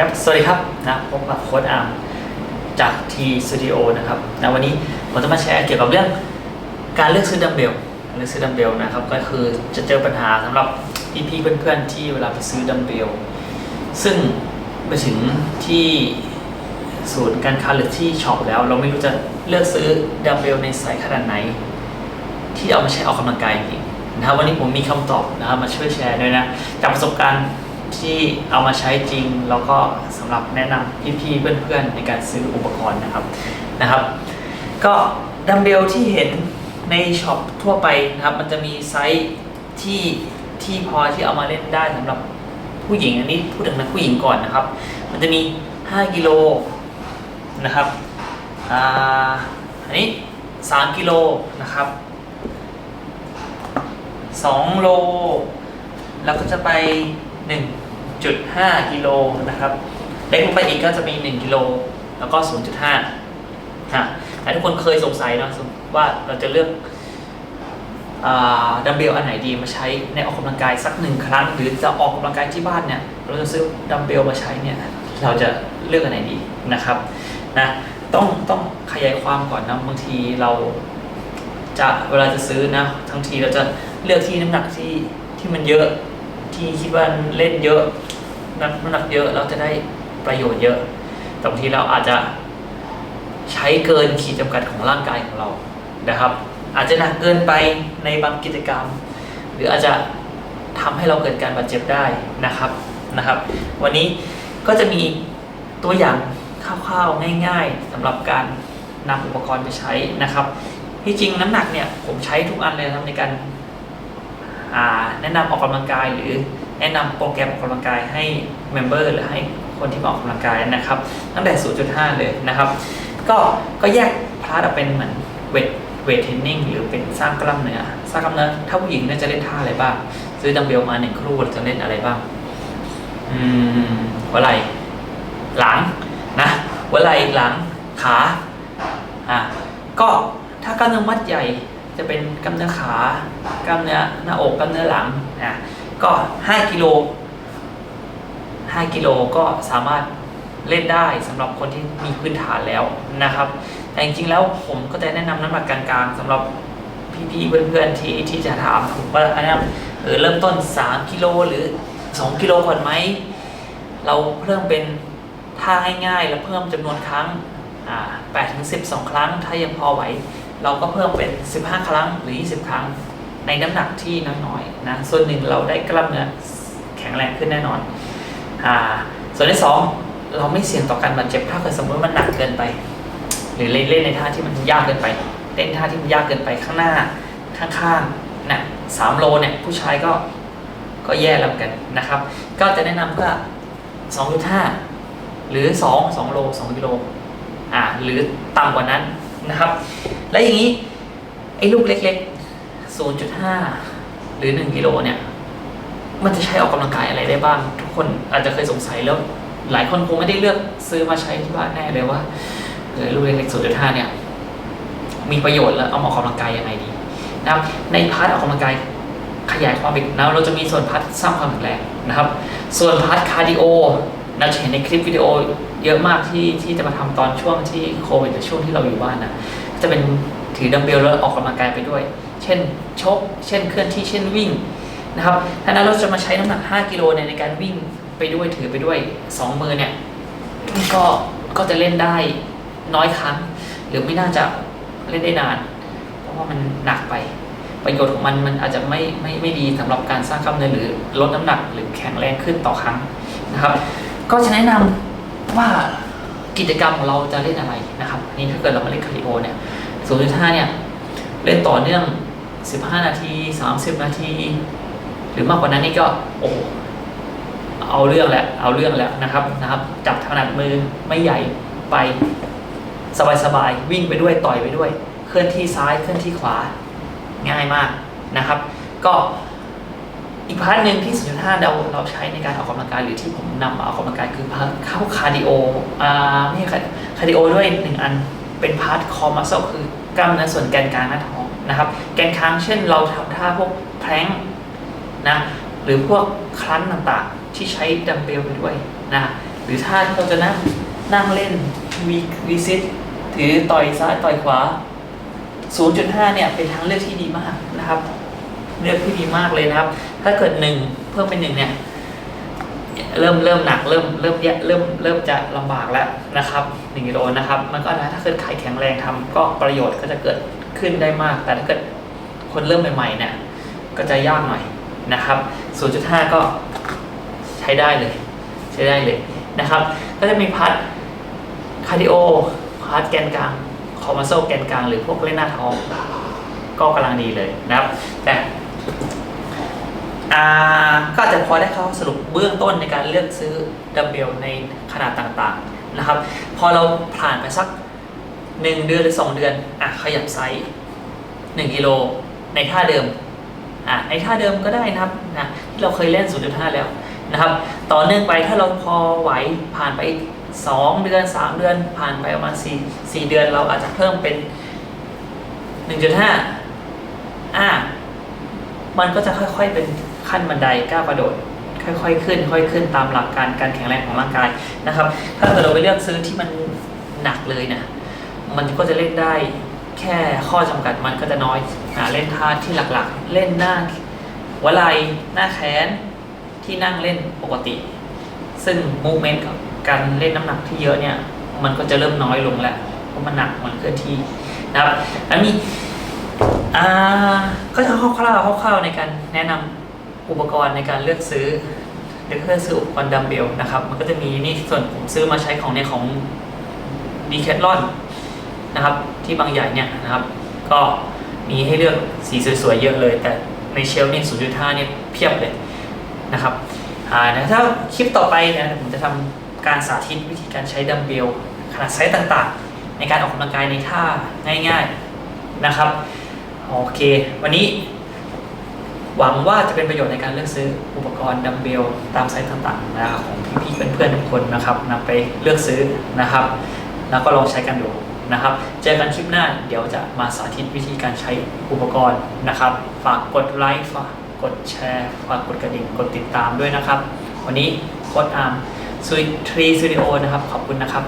ครับ สวัสดีครับนะพบกับโค้ดอาร์มจากทีสตูดิโอนะครับนะวันนี้ผมจะมาแชร์เกี่ยวกับเรื่องการเลือกซื้อดัมเบลเลือกซื้อดัมเบลนะครับ ก็คือจะเจอปัญหาสำหรับพี่ๆเพื่อนๆที่เวลาไปซื้อดัมเบล ซึ่งไปถึงที่ศูนย์การค้าหรือที่ช็อปแล้ว เราไม่รู้จะเลือกซื้อดัมเบลในไซส์ขนาดไหน ที่เอามาใช้ออกกำลังกายจริงนะครับวันนี้ผมมีคำตอบนะครับมาช่วยแชร์ด้วยนะจากประสบการณ์ ที่เอามาใช้จริง แล้วก็สำหรับแนะนำพี่ๆเพื่อนๆ ในการซื้ออุปกรณ์นะครับนะครับ ก็ดัมเบลที่เห็นในช็อปทั่วไปนะครับ มันจะมีไซส์ที่ที่พอที่เอามาเล่นได้สำหรับผู้หญิงอันนี้พูดถึงนักผู้หญิงก่อนนะครับ มันจะมี 5 กิโลนะครับอ่าอันนี้ 3 กิโลนะครับ2โล แล้วก็จะไป 1.5กิโลนะครับเล็กลงไปอีกก็จะมี 1 กิโล แล้วก็ 0.5ฮะแต่ทุกคนเคยสงสัยเนะว่าเราจะเลือกดัมเบลอันไหนดีมาใช้ในออกกำลังกายสักหนึ่งครั้ง หรือจะออกกำลังกายที่บ้านเนี่ยเราจะซื้อดัมเบลมาใช้เนี่ยเราจะเลือกอันไหนดีนะครับนะต้องต้องขยายความก่อนนะบางทีเราจะเวลาจะซื้อนะทั้งทีเราจะเลือกที่น้ำหนักที่ที่มันเยอะ ที่คิดว่าเล่นเยอะน้ำหนักเยอะเราจะได้ประโยชน์เยอะแต่บางทีเราอาจจะใช้เกินขีดจำกัดของร่างกายของเรานะครับ อาจจะหนักเกินไปในบางกิจกรรม หรืออาจจะทำให้เราเกิดการบาดเจ็บได้นะครับนะครับ วันนี้ก็จะมีตัวอย่างคร่าวๆง่าย ๆสำหรับการนำอุปกรณ์ไปใช้นะครับที่จริงน้ำหนักเนี่ยผมใช้ทุกอันเลยนะครับในการ แนะนำออกกำลังกายหรือแนะนำโปรแกรมออกกำลังกายให้เมมเบอร์หรือให้คนที่มาออกกำลังกายนะครับ ตั้งแต่ 0.5 เลยนะครับ ก็ก็แยกพาร์ทออกเป็นเหมือนเวทเวทเทรนนิ่งหรือเป็นสร้างกล้ามเนื้อสร้างกล้ามเนื้อถ้าผู้หญิงเนี่ยจะเล่นท่าอะไรบ้าง ซื้อดัมเบลมาหนึ่งครู่จะเล่นอะไรบ้าง อืมหัวไหล่หลังนะหัวไหล่หลังขาอะก็ถ้ากล้ามเนื้อมัดใหญ่ จะเป็นกล้ามเนื้อขากล้ามเนื้อหน้าอกกล้ามเนื้อหลังอะก็ 5 กิโล 5 กิโลก็สามารถเล่นได้สำหรับคนที่มีพื้นฐานแล้วนะครับ แต่จริงๆแล้วผมก็จะแนะนำน้ำหนักกลางๆสำหรับพี่ๆเพื่อนๆที่ที่จะถามผมว่าอันนั้นเออเริ่มต้น 3 กิโลหรือ 2 กิโลก่อนไหม เราเพิ่มเป็นท่าง่ายๆแล้วเพิ่มจำนวนครั้งอ่า8ถึง12 ครั้ง ถ้ายังพอไหว เราก็เพิ่มเป็น 15 ครั้งหรือ 20 ครั้ง ในน้ำหนักที่น้อยๆนะส่วนหนึ่งเราได้กล้ามเนื้อแข็งแรงขึ้นแน่นอนอ่าส่วนที่สองเราไม่เสี่ยงต่อการบาดเจ็บถ้าเกิดสมมติว่ามันหนักเกินไป หรือเล่นในท่าที่มันยากเกินไปเล่นท่าที่มันยากเกินไปข้างหน้าข้างๆนะสามโลเนี่ยผู้ชายก็ก็แย่แล้วกันนะครับ ก็จะแนะนำก็สองจุดห้าหรือสองสองโลสองกิโลอ่าหรือต่ำกว่านั้น นะครับ และอย่างนี้ไอ้ลูกเล็กๆ 0.5 หรือ 1 กิโลเนี่ย มันจะใช้ออกกำลังกายอะไรได้บ้าง ทุกคนอาจจะเคยสงสัยแล้ว หลายคนคงไม่ได้เลือกซื้อมาใช้ที่บ้านแน่เลยว่าเออลูกเล็กๆ 0.5 เนี่ย มีประโยชน์แล้วเอามาออกกำลังกายยังไงดีนะครับในพาร์ทออกกำลังกายขยายความอีกนะเราจะมีส่วนพาร์ทสร้างความแข็งแรงนะครับ ส่วนพาร์ทคาร์ดิโอ เราจะเห็นในคลิปวิดีโอเยอะมากที่ที่จะมาทำตอนช่วงที่โควิดหรือช่วงที่เราอยู่บ้านนะจะเป็นถือดัมเบลแล้วออกกำลังกายไปด้วย เช่นชก เช่นเคลื่อนที่เช่นวิ่งนะครับถ้านั้นเราจะมาใช้น้ำหนัก 5 กิโลเนี่ยในการวิ่งไปด้วยถือไปด้วย 2 มือเนี่ยก็ก็จะเล่นได้น้อยครั้ง หรือไม่น่าจะเล่นได้นาน เพราะว่ามันหนักไป ประโยชน์ของมันมันอาจจะไม่ไม่ไม่ดีสำหรับการสร้างกล้ามเนื้อหรือลดน้ำหนักหรือแข็งแรงขึ้นต่อครั้งนะครับ ก็จะแนะนำว่ากิจกรรมของเราจะเล่นอะไรนะครับนี่ถ้าเกิดเรามาเล่นคาร์ดิโอเนี่ย0.5เนี่ยเล่นต่อเนื่อง 15 นาที 30 นาที หรือมากกว่านั้นนี่ก็โอ้เอาเรื่องแหละเอาเรื่องแล้วนะครับนะครับ จับถนัดมือไม่ใหญ่ไป สบายๆ วิ่งไปด้วยต่อยไปด้วย เคลื่อนที่ซ้ายเคลื่อนที่ขวาง่ายมากนะครับ ก็ อีกพาร์ทหนึ่งที่ 0.5 เราเราใช้ในการออกกำลังกายหรือที่ผมนำมาออกกำลังกายคือพาร์ทเข้าคาร์ดิโออ่าไม่ใช่คาร์ดิโอด้วยหนึ่งอันเป็นพาร์ทคอมัสเซลคือกล้ามเนื้อส่วนแกนกลางหน้าท้องนะครับ แกนค้างเช่นเราทำท่าพวกแพลงนะหรือพวกคลั้นต่างๆ ที่ใช้ดัมเบลไปด้วยนะหรือท่าที่เราจะนั่งนั่งเล่นวีวีซิตถือต่อยซ้ายต่อยขวา 0.5 เนี่ยเป็นทางเลือกที่ดีมากนะครับ เลือกที่ดีมากเลยนะครับ ถ้าเกิดหนึ่งเพิ่มเป็นหนึ่งเนี่ยเริ่มเริ่มหนักเริ่มเริ่มแย่เริ่มเริ่มจะลำบากแล้วนะครับหนึ่งกิโลนะครับ มันก็นะถ้าเกิดใครแข็งแรงทำก็ประโยชน์ก็จะเกิดขึ้นได้มาก แต่ถ้าเกิดคนเริ่มใหม่ๆเนี่ยก็จะยากหน่อยนะครับ 0.5 ก็ใช้ได้เลย ใช้ได้เลยนะครับ ก็จะมีพัดคาร์ดิโอพัดแกนกลางคอมมาโซแกนกลางหรือพวกเล่นหน้าท้องก็กำลังดีเลยนะครับ แต่ อ่าก็อาจจะพอได้เข้าสรุปเบื้องต้นในการเลือกซื้อดัมเบลในขนาดต่างๆนะครับ พอเราผ่านไปสัก 1 เดือนหรือ 2 เดือนอะขยับไซส์1กิโลในท่าเดิมอะในท่าเดิมก็ได้นะครับนะที่เราเคยเล่น0.5แล้วนะครับต่อเนื่องไปถ้าเราพอไหวผ่านไป 2 เดือน 3 เดือน ผ่านไปประมาณ4 4เดือนเราอาจจะเพิ่มเป็น 1.5อะ มันก็จะค่อยๆเป็นขั้นบันไดก้าวกระโดดค่อยๆขึ้น ค่อยขึ้นตามหลักการการแข็งแรงของร่างกายนะครับ ถ้าเกิดเราไปเลือกซื้อที่มันหนักเลยนะมันก็จะเล่นได้แค่ข้อจำกัดมันก็จะน้อยหาเล่นท่าที่หลักๆ เล่นหน้าหัวไหล่หน้าแขนที่นั่งเล่นปกติ ซึ่งมูเมนต์กับการเล่นน้ำหนักที่เยอะเนี่ย มันก็จะเริ่มน้อยลงแล้วเพราะมันหนักมันเคลื่อนที่นะครับแล้วมีอ่าก็จ ร่าวๆคร่าวๆในการแนะนำอุปกรณ์ในการเลือกซื้อเลือกเลือกซื้ออุปกรณ์ดัมเบลนะครับมันก็จะมีนี่ส่วนผมซื้อมาใช้ของในของดีแคทลอนนะครับ ที่บางใหญ่เนี่ยนะครับ ก็มีให้เลือกสีสวยๆเยอะเลย แต่ในเชลฟ์เนี่ย0.5เนี่ยเพียบเลยนะครับอ่านะถ้าคลิปต่อไปเนี่ยผมจะทำการสาธิตวิธีการใช้ดัมเบลขนาดไซส์ต่างๆ ในการออกกำลังกายในท่าง่าย ๆนะครับ โอเค วันนี้ หวังว่าจะเป็นประโยชน์ในการเลือกซื้ออุปกรณ์ดัมเบลตามไซส์ต่างๆนะครับของพี่ๆเพื่อนๆทุกคนนะครับนำไปเลือกซื้อนะครับ แล้วก็ลองใช้กันดูนะครับ เจอกันคลิปหน้าเดี๋ยวจะมาสาธิตวิธีการใช้อุปกรณ์นะครับ ฝากกดไลค์ฝากกดแชร์ฝากกดกระดิ่งกดติดตามด้วยนะครับ วันนี้โค้ดอาร์มซุยทรีสตูดิโอนะครับ ขอบคุณนะครับ